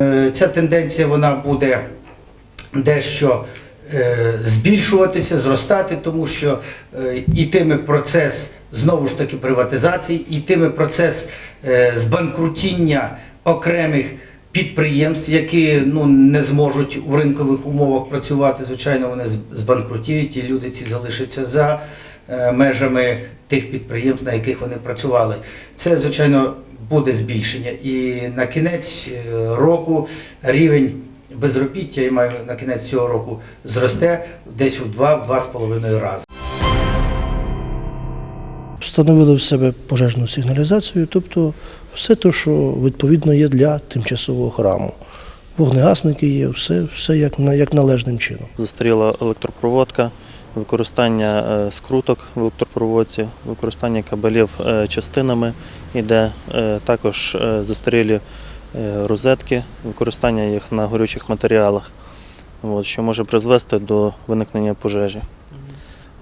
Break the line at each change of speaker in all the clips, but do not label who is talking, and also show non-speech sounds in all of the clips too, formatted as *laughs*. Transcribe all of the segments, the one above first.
Е, Ця тенденція вона буде дещо е, збільшуватися, зростати, тому що е, ітиме процес знову ж таки приватизації, ітиме процес е, збанкрутіння окремих підприємств, які ну, не зможуть в ринкових умовах працювати. Звичайно, вони збанкрутіють, і люди ці залишаться за е, межами тих підприємств, на яких вони працювали. Це, звичайно, буде збільшення. І на кінець е, року рівень безробіття, я маю на кінець цього року, зросте десь у 2-2,5 рази.
Встановили в себе пожежну сигналізацію, тобто все те, що відповідно є для тимчасового храму. Вогнегасники є, все, все як, на- як належним чином.
Застаріла електропроводка, використання е, скруток в електропроводці, використання кабелів е, частинами іде, е, також застарілі розетки, використання їх на горючих матеріалах, що може призвести до виникнення пожежі.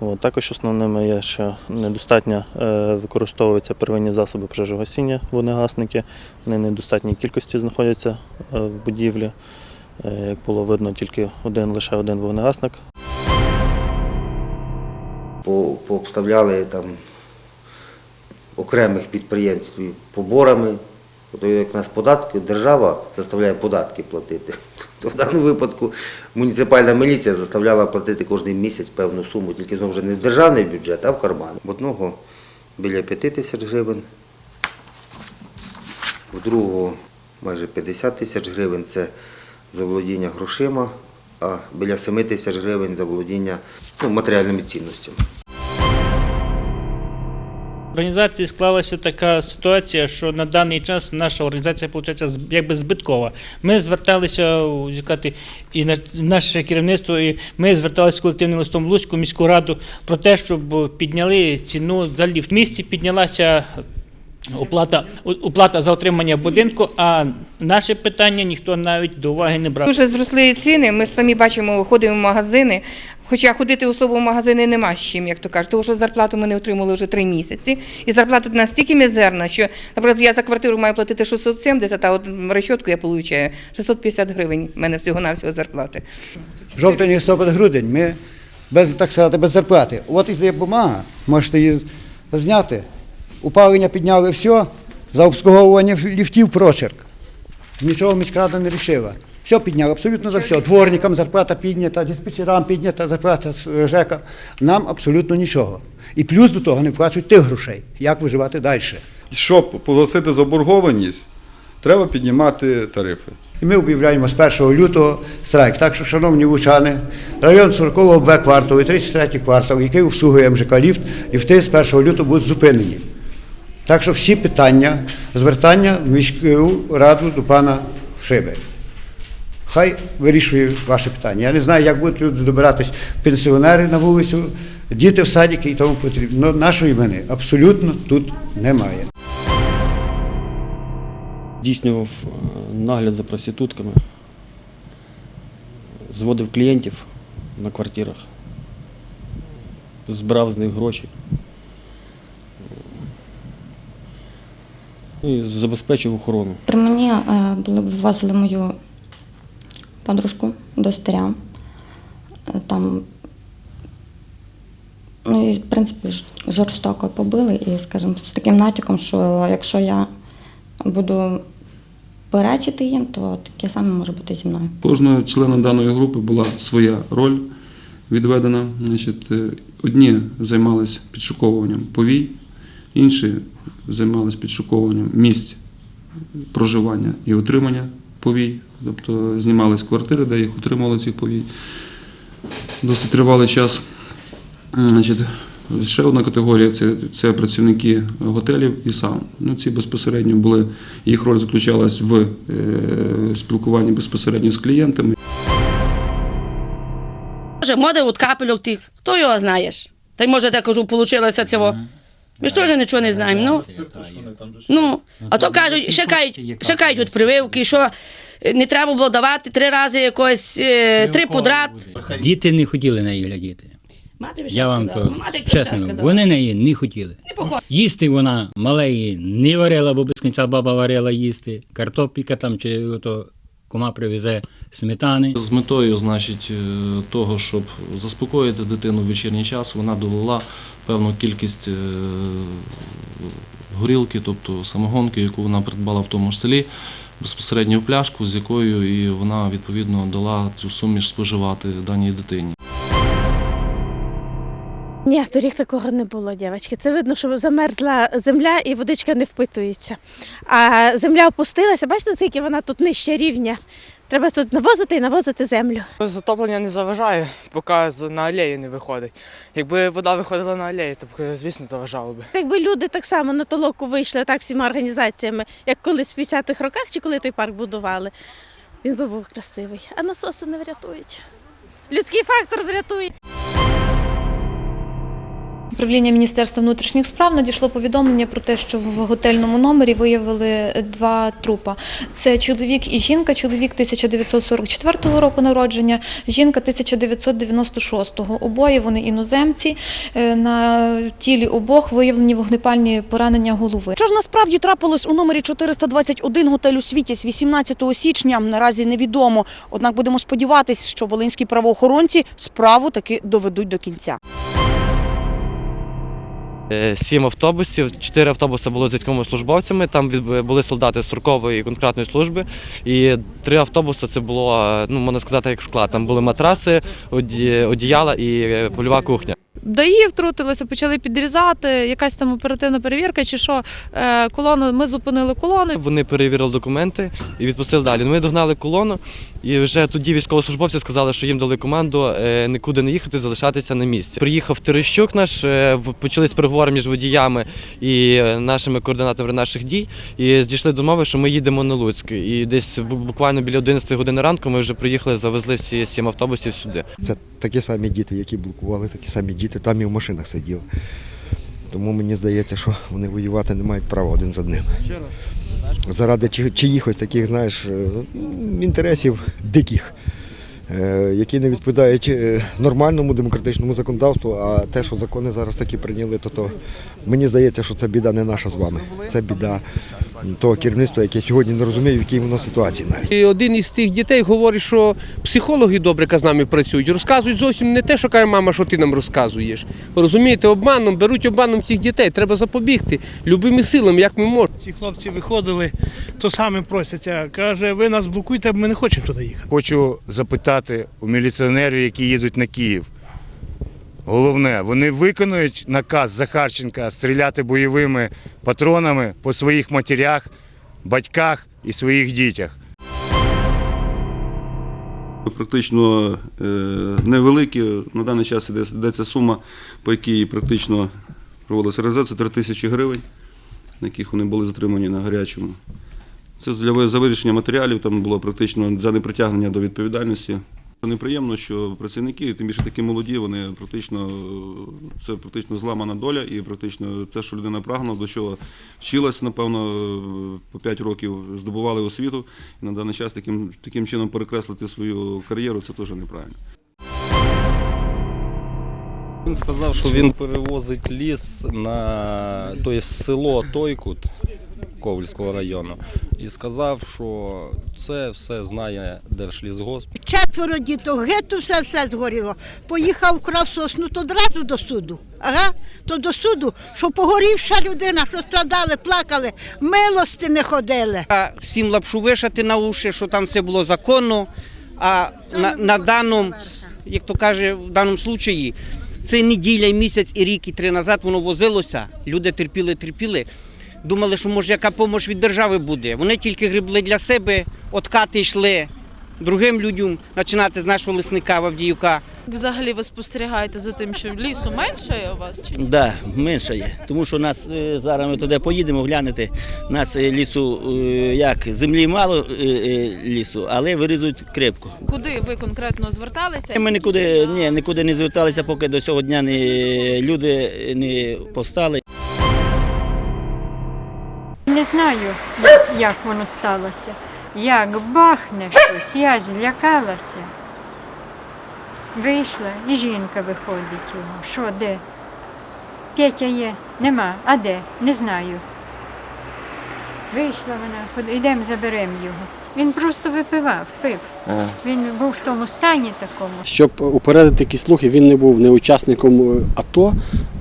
От, також основними є, що недостатньо використовуються первинні засоби пожежогасіння, вогнегасники, вони недостатній кількості знаходяться в будівлі. Як було видно, тільки один лише один вогнегасник.
По- пообставляли там окремих підприємств поборами. Тобто, як нас податки, держава заставляє податки платити. *laughs* То в даному випадку муніципальна міліція заставляла платити кожен місяць певну суму, тільки знову вже не в державний бюджет, а в карман. В одного біля 5 тисяч гривень, в другого майже 50 тисяч гривень це за володіння грошима, а біля 7 тисяч гривень за володіння ну, матеріальними цінностями.
В організації склалася така ситуація, що на даний час наша організація виходить якби збиткова. Ми зверталися сказати, і на наше керівництво, і ми зверталися з колективним листом в Луцьку міську раду про те, щоб підняли ціну за ліфт. В місті піднялася оплата, оплата за отримання будинку, а наше питання ніхто навіть до уваги не брав.
Дуже зросли ціни. Ми самі бачимо, ходимо в магазини. Хоча ходити особо в магазини нема з чим, як то кажуть, тому що зарплату ми не отримали вже три місяці. І зарплата настільки мізерна, що, наприклад, я за квартиру маю платити 670, а от решетку я отримую 650 гривень. в мене всього навсього зарплати.
Жовтень, листопад, грудень ми без, так сказати, без зарплати. От і є бумага, можете її зняти. Упалення підняли все, за обслуговування ліфтів прочерк. Нічого міськрада не рішила. Все підняли, абсолютно за все. Дворникам зарплата піднята, диспетчерам піднята зарплата з ЖЕКа. Нам абсолютно нічого. І плюс до того не вплачують тих грошей. Як виживати далі?
Щоб погасити заборгованість, треба піднімати тарифи.
І ми об'являємо з 1 лютого страйк. Так що, шановні лучани, район 40-го Б кварталу і 33 квартал, який обслугує МЖК «Ліфт», ліфти з 1 лютого будуть зупинені. Так що всі питання, звертання в міську раду до пана Шиби. Хай вирішує ваше питання. Я не знаю, як будуть люди добиратись пенсіонери на вулицю, діти в садики і тому потрібно. Но нашої мене абсолютно тут немає.
здійснював е, нагляд за проститутками, зводив клієнтів на квартирах, збирав з них гроші. І забезпечив охорону.
При мені е, вивозили мою подружку до старя. Е, Там, ну і в принципі жорстоко побили, і, скажімо, з таким натяком, що якщо я буду перечити їм, то таке саме може бути зі мною.
Кожного члена даної групи була своя роль відведена. Значить, е, одні займалися підшуковуванням повій, інші займалися підшуковуванням місць проживання і утримання повій, тобто знімали з квартири, де їх утримували цих повій. Досить тривалий час. Значить, ще одна категорія це, це працівники готелів і саун. Ну, ці безпосередньо були, їх роль заключалась в е, спілкуванні безпосередньо з клієнтами.
Може, моде от капельок тих, хто його знаєш? Та й може, так кажу, получилося цього. Ми ж теж нічого не знаємо. Ну, ну а то кажуть, ще кажуть, ще кажуть от прививки, що не треба було давати три рази якось е, три подряд.
Діти не хотіли неї глядіти.
Мати
Я вам
сказала?
то
Мати
чесно,
сказала?
вони не хотіли.
Не похо-
Їсти вона малеї не варила, бо без кінця баба варила їсти. Картопелька там чи ото
кума привезе сметани.
З метою, значить, е, того, щоб заспокоїти дитину в вечірній час, вона долила певну кількість е, горілки, тобто самогонки, яку вона придбала в тому ж селі, безпосередньо пляшку, з якою і вона відповідно дала цю суміш споживати даній дитині.
Ні, торік такого не було, дівчатки. Це видно, що замерзла земля і водичка не впитується. А земля опустилася, бачите, наскільки вона тут нижче рівня. Треба тут навозити і навозити землю.
Затоплення не заважає, поки на алеї не виходить. Якби вода виходила на алеї, то звісно, заважало би.
Якби люди так само на толоку вийшли так всіма організаціями, як колись в 50-х роках чи коли той парк будували, він би був красивий. А насоси не врятують. Людський фактор врятує.
Управління Міністерства внутрішніх справ надійшло повідомлення про те, що в готельному номері виявили два трупа. Це чоловік і жінка. Чоловік 1944 року народження, жінка 1996. Обоє вони іноземці. Е, На тілі обох виявлені вогнепальні поранення голови.
Що ж насправді трапилось у номері 421 готелю Світязь 18 січня, наразі невідомо. Однак будемо сподіватись, що волинські правоохоронці справу таки доведуть до кінця.
Е, Сім автобусів, чотири автобуси було з військовослужбовцями. Там від- були солдати строкової і конкретної служби. І три автобуси це було, е, ну можна сказати, як склад. Там були матраси, одіяла і е, польова кухня.
ДАІ втрутилися, почали підрізати, якась там оперативна перевірка, чи що колону, ми зупинили колону.
Вони перевірили документи і відпустили далі. Ну, Ми догнали колону, і вже тоді військовослужбовці сказали, що їм дали команду е, нікуди не їхати, залишатися на місці. Приїхав Терещук наш, е, почались переговори між водіями і е, нашими координаторами наших дій. І дійшли до мови, що ми їдемо на Луцьк. І десь буквально біля 11 години ранку ми вже приїхали, завезли всі сім автобусів сюди.
Це такі самі діти, які блокували, такі самі діти, там і в машинах сиділи. Тому мені здається, що вони воювати не мають права один з одним. Заради чиїхось таких, знаєш, е, інтересів диких, е, які не відповідають е, нормальному демократичному законодавству, а те, що закони зараз такі прийняли, то, то мені здається, що це біда не наша з вами. Це біда того керівництва, яке сьогодні не розуміє, в якій воно ситуації навіть.
І один із тих дітей говорить, що психологи добре з нами працюють, розказують зовсім не те, що каже мама, що ти нам розказуєш. Розумієте, обманом беруть обманом цих дітей. Треба запобігти любими силами, як ми можемо.
Ці хлопці виходили, то саме просяться. Каже, ви нас блокуєте, ми не хочемо туди їхати.
Хочу запитати у міліціонерів, які їдуть на Київ. Головне, вони виконують наказ Захарченка стріляти бойовими патронами по своїх матерях, батьках і своїх дітях.
Практично е, невеликі. На даний час йдеться сума, по якій практично проводилася реалізація 3 тисячі гривень, на яких вони були затримані на гарячому. Це за вирішення матеріалів, там було практично за непритягнення до відповідальності. Неприємно, що працівники, тим більше такі молоді, вони практично це практично зламана доля, і практично те, що людина прагнула, до чого вчилась, напевно, по 5 років здобували освіту, і на даний час таким, таким чином перекреслити свою кар'єру це теж неправильно.
Він сказав, що він перевозить ліс на той в село Тойкут Ковальського району. І сказав, що це все знає Держлісгосп.
Четверо діток, геть все все згоріло. Поїхав крав сосну, то одразу до суду. Ага, то до суду, що погорівша людина, що страдали, плакали, милості не ходили.
А всім лапшу вишати на уші, що там все було законно. А на, на даному, як то каже, в даному случаї, це неділя, місяць, і рік, і три назад воно возилося. Люди терпіли, терпіли. Думали, що може яка допомога від держави буде. Вони тільки гребли для себе, откати йшли другим людям, починати з нашого лесника Вавдіюка.
Взагалі ви спостерігаєте за тим, що лісу менше у вас чи ні?
Да, менше є. Тому що нас е, зараз ми туди поїдемо глянути. Нас е, лісу е, як землі мало е, е, лісу, але вирізують крепко.
Куди ви конкретно зверталися?
Ми нікуди, ні, нікуди не зверталися, поки до цього дня не, люди не повстали.
Не знаю, як, воно сталося. Як бахне щось, я злякалася. Вийшла, і жінка виходить його. Що, де? Петя є, нема. А де? Не знаю. Вийшла вона, «Ходи, йдемо заберемо його. Він просто випивав, пив. Він був в тому стані такому.
Щоб упередити такі слухи, він не був не учасником е, АТО.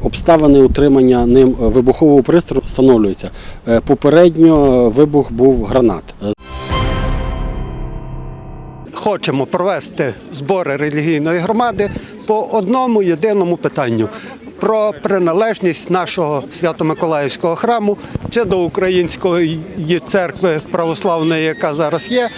Обставини утримання ним е, вибухового пристрою встановлюються. Е, Попередньо вибух був гранат.
Хочемо провести збори релігійної громади по одному єдиному питанню про приналежність нашого Свято-Миколаївського храму. Чи до української церкви православної, яка зараз є,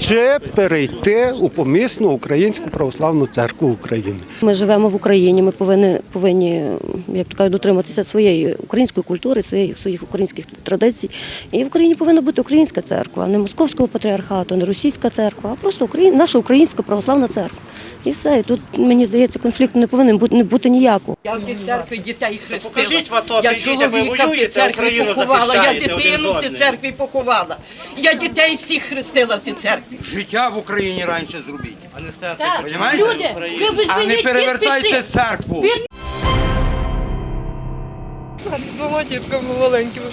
чи перейти у помісну Українську православну церкву України.
Ми живемо в Україні, ми повинні, повинні як то кажуть, дотриматися своєї української культури, своїх, своїх українських традицій. І в Україні повинна бути українська церква, не московського патріархату, не російська церква, а просто Україн, наша українська православна церква. І все. І тут, мені здається, конфлікту не повинен бути, не бути ніякого.
Я в тій церкві дітей хрестила.
Покажіть
я
прийдіть, як ви
чоловіка в тій церкві поховала, я дитину в тій церкві поховала. Я дітей всіх хрестила в тій церкві.
Життя в Україні раніше зробіть.
А не стати
Так,
Понімаєте?
люди, ви
А не перевертайте
підписи.
церкву.
Двома дітками маленькими.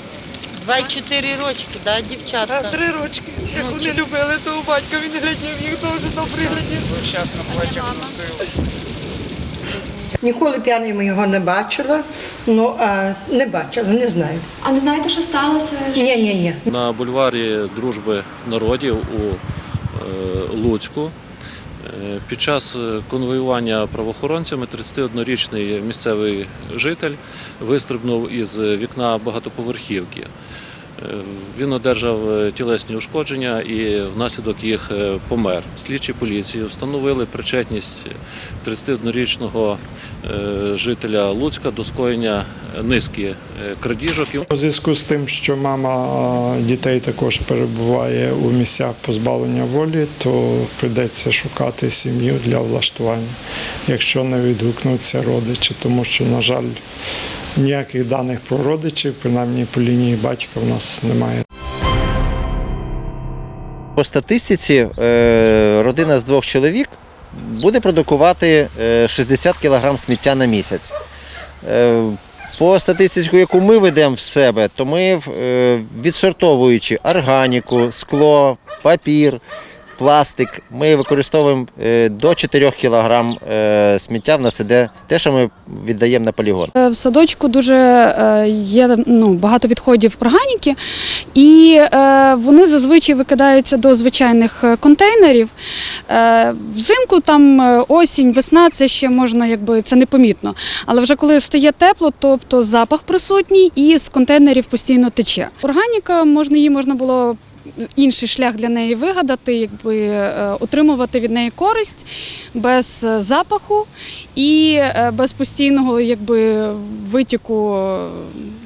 24 рочки, да, дівчатка.
А, три рочки. Як
Ну,
вони
чи-
любили того батька, він глядів їх дуже добре глядів.
Щасно плаче носив.
Ніколи п'яним його не бачила, ну а не бачила, не знаю.
А не знаєте, що сталося?
Ні, ні, ні.
На бульварі Дружби народів у е, Луцьку е, під час е, конвоювання правоохоронцями 31-річний місцевий житель вистрибнув із вікна багатоповерхівки. Е, Він одержав е, тілесні ушкодження і внаслідок їх е, помер. Слідчі поліції встановили причетність 31-річного е, жителя Луцька до скоєння низки крадіжок.
У зв'язку з тим, що мама дітей також перебуває у місцях позбавлення волі, то прийдеться шукати сім'ю для влаштування, якщо не відгукнуться родичі, тому що, на жаль, ніяких даних про родичів, принаймні по лінії батька, в нас немає.
По статистиці е, родина з двох чоловік буде продукувати е, 60 кг сміття на місяць. Е, По статистиці, яку ми ведемо в себе, то ми е, відсортовуючи органіку, скло, папір, пластик, ми використовуємо е, до 4 кг е, сміття в нас іде те, що ми віддаємо на полігон.
Е, В садочку дуже є ну, багато відходів органіки, і вони зазвичай викидаються до звичайних контейнерів. Взимку там осінь, весна, це ще можна, якби це непомітно. Але вже коли стає тепло, тобто запах присутній і з контейнерів постійно тече. Органіка можна її можна було. Інший шлях для неї вигадати, якби е, отримувати від неї користь без е, запаху і е, без постійного якби витіку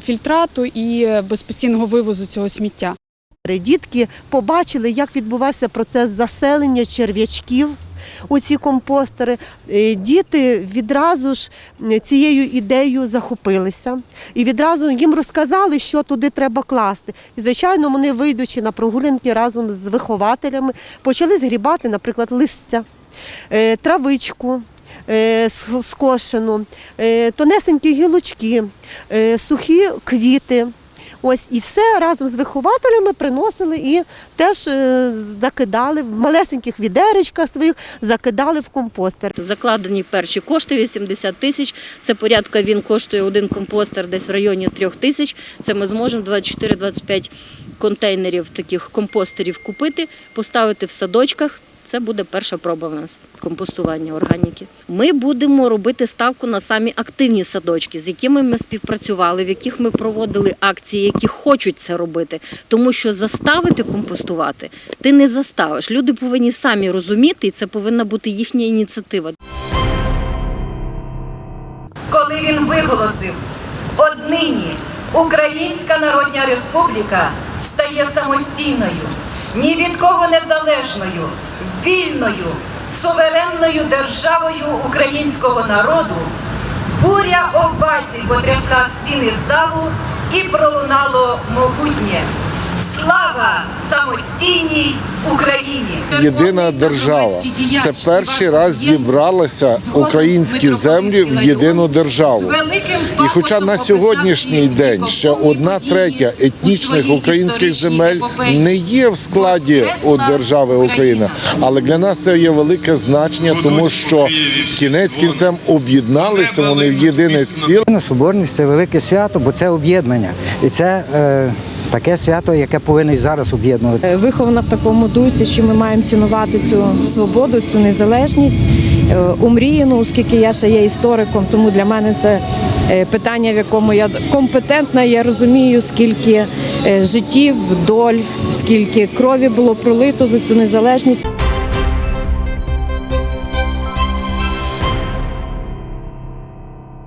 фільтрату і без постійного вивозу цього сміття.
Дітки побачили, як відбувався процес заселення черв'ячків у компостери. Е, Діти відразу ж цією ідеєю захопилися і відразу їм розказали, що туди треба класти. І, звичайно, вони, вийдучи на прогулянки разом з вихователями, почали згрібати, наприклад, листя, е, травичку. е, Скошену, тонесенькі гілочки, сухі квіти. Ось і все разом з вихователями приносили і теж е, закидали в малесеньких відеречках своїх, закидали в компостер.
Закладені перші кошти 80 тисяч. Це порядка він коштує один компостер десь в районі 3 тисяч. Це ми зможемо 24-25 контейнерів таких компостерів купити, поставити в садочках. Це буде перша проба в нас компостування органіки. Ми будемо робити ставку на самі активні садочки, з якими ми співпрацювали, в яких ми проводили акції, які хочуть це робити. Тому що заставити компостувати ти не заставиш. Люди повинні самі розуміти, і це повинна бути їхня ініціатива.
коли він виголосив однині Українська Народна Республіка стає самостійною, ні від кого незалежною, вільною, суверенною державою українського народу, буря овацій потрясла стіни залу і пролунало могутнє. Слава самостійній Україні!
Єдина держава. Це перший раз зібралися українські землі в єдину державу. І хоча на сьогоднішній день ще одна третя етнічних українських земель не є в складі держави Україна, але для нас це є велике значення, тому що кінець кінцем об'єдналися вони в єдине ціле.
Соборність це велике свято, бо це об'єднання. І це е, таке свято, яке повинно і зараз об'єднувати.
Е, Вихована в такому дусі, що ми маємо цінувати цю свободу, цю незалежність. Е, Умріяну, оскільки я ще є істориком, тому для мене це е, питання, в якому я компетентна. Я розумію, скільки життів, доль, скільки крові було пролито за цю незалежність.